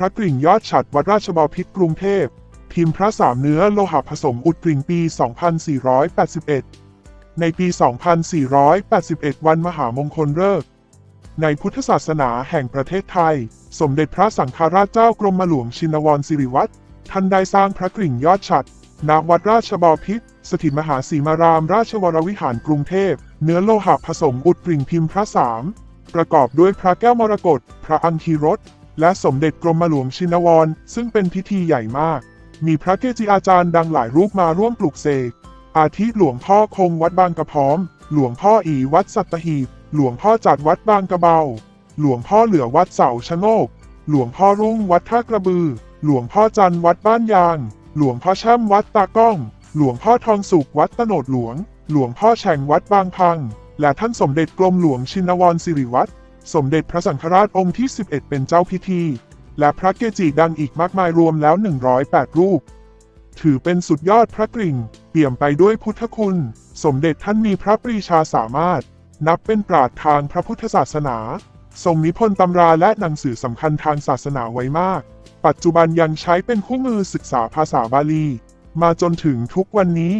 ระกริ่งยอดฉัดวัดราชบพิตรกรุงเทพ พิมพ์พระสามเนื้อโลหะผสมอุดกริ่งปี 2481 ในปี 2481 วันมหามงคลฤกษ์ในพุทธศาสนาแห่งประเทศไทย สมเด็จพระสังฆราชเจ้ากรมหลวงชินวรสิริวัตรท่านได้สร้างพระกริ่งยอดฉัดณวัดราชบพิตรสถิตมหาสีมาราม ราชวรวิหารกรุงเทพ เนื้อโลหะผสมอุดกริ่งพิมพ์พระสามประกอบด้วยพระแก้วมรกตพระอังคีรส และสมเด็จกรมหลวงชินวร ซึ่งเป็นพิธีใหญ่มาก มีพระเกจิอาจารย์ดังหลายรูปมาร่วมปลุกเสก อาทิหลวงพ่อคงวัดบางกระพร้อม หลวงพ่ออีวัดสัตหีบ หลวงพ่อจัดวัดบางกระเบา หลวงพ่อเหลือวัดเสาชะโงก หลวงพ่อรุ่งวัดท่ากระบือ หลวงพ่อจันวัดบ้านยาง หลวงพ่อช่ำวัดตากล้อง หลวงพ่อทองสุขวัดตโนดหลวง หลวงพ่อแฉ่งวัดบางพัง และท่านสมเด็จกรมหลวงชินวรสิริวัตร สมเด็จพระสังฆราชองค์ที่ 11 เป็นเจ้าพิธี และพระเกจิดังอีกมากมายรวมแล้ว 108 รูป ถือเป็นสุดยอดพระกริ่ง เปี่ยมไปด้วยพุทธคุณ สมเด็จท่านมีพระปรีชาสามารถ นับเป็นปราชญ์ทางพระพุทธศาสนา ทรงนิพนธ์ตำราและหนังสือสำคัญทางศาสนาไว้มาก ปัจจุบันยังใช้เป็นคู่มือศึกษาภาษาบาลี มาจนถึงทุกวันนี้